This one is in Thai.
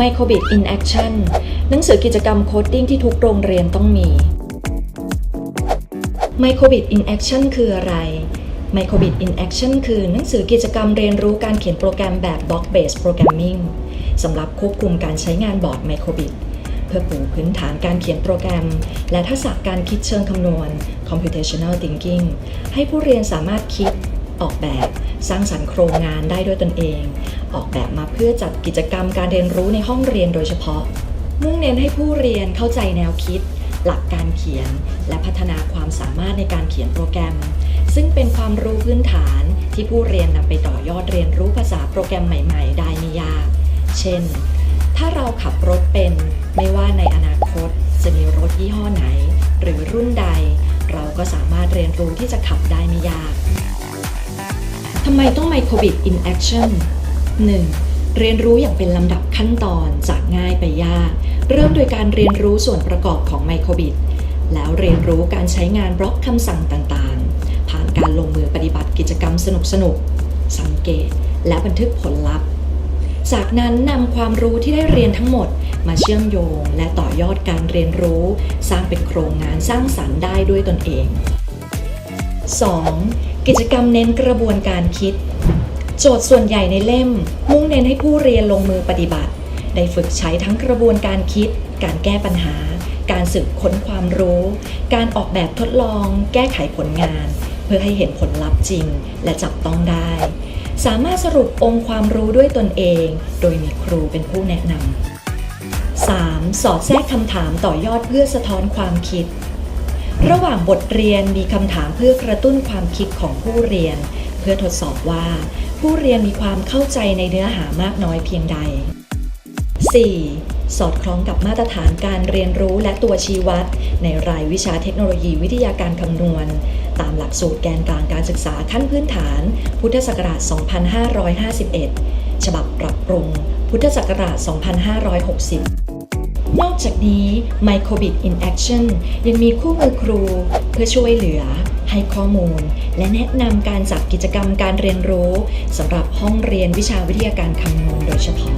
Microbit in Action หนังสือกิจกรรมโคดดิ้งที่ทุกโรงเรียนต้องมี Microbit in Action คืออะไร Microbit in Action คือหนังสือกิจกรรมเรียนรู้การเขียนโปรแกรมแบบ Block Based Programming สำหรับควบคุมการใช้งานบอร์ด Microbit เพื่อปูพื้นฐานการเขียนโปรแกรม และทักษะการคิดเชิงคำนวณ computational thinking ให้ผู้เรียนสามารถคิด ออกแบบ สร้างสรรค์โครงงานได้ด้วยตนเอง ออกแบบมาเพื่อจัดกิจกรรมการเรียนรู้ในห้องเรียนโดยเฉพาะ มุ่งเน้นให้ผู้เรียนเข้าใจแนวคิด หลักการเขียน และพัฒนาความสามารถในการเขียนโปรแกรม ซึ่งเป็นความรู้พื้นฐานที่ผู้เรียนนำไปต่อยอดเรียนรู้ภาษาโปรแกรมใหม่ ๆ ได้ไม่ยาก เช่น ถ้าเราขับรถเป็น ไม่ว่าในอนาคตจะมีรถยี่ห้อไหน หรือรุ่นใด เราก็สามารถเรียนรู้ที่จะขับได้ไม่ยากทำไมต้อง Microbit in Action 1. เรียนรู้อย่างเป็นลำดับขั้นตอนจากง่ายไปยาก เริ่มโดยการเรียนรู้ส่วนประกอบของ Microbit แล้วเรียนรู้การใช้งานบล็อกคำสั่งต่างๆ ผ่านการลงมือปฏิบัติกิจกรรมสนุกๆสังเกต และบันทึกผลลัพธ์ จากนั้นนำความรู้ที่ได้เรียนทั้งหมด มาเชื่อมโยง และต่อยอดการเรียนรู้ สร้างเป็นโครงงานสร้างสรรค์ได้ด้วยตนเอง 2. กิจกรรมเน้นกระบวนการคิด โจทย์ส่วนใหญ่ในเล่ม มุ่งเน้นให้ผู้เรียนลงมือปฏิบัติ ได้ฝึกใช้ทั้งกระบวนการคิด การแก้ปัญหา การสืบค้นความรู้ การออกแบบทดลอง แก้ไขผลงาน เพื่อให้เห็นผลลัพธ์จริง และจับต้องได้ สามารถสรุปองค์ความรู้ด้วยตนเอง โดยมีครูเป็นผู้แนะนำ 3. สอดแทรกคำถามต่อยอดเพื่อสะท้อนความคิด ระหว่างบทเรียนมีคำถามเพื่อกระตุ้นความคิดของผู้เรียน เพื่อทดสอบว่า ผู้เรียนมีความเข้าใจในเนื้อหามากน้อยเพียงใด 4. สอดคล้องกับมาตรฐานการเรียนรู้และตัวชี้วัด ในรายวิชาเทคโนโลยีวิทยาการคำนวณ ตามหลักสูตรแกนกลางการศึกษาขั้นพื้นฐาน พุทธศักราช 2551 ฉบับปรับปรุง พุทธศักราช 2560 นอกจากนี้ Microbit in Action ยังมีคู่มือครู เพื่อช่วยเหลือ ให้ข้อมูล และแนะนำการจัดกิจกรรมการเรียนรู้สำหรับห้องเรียนวิชาวิทยาการคำนวณโดยเฉพาะ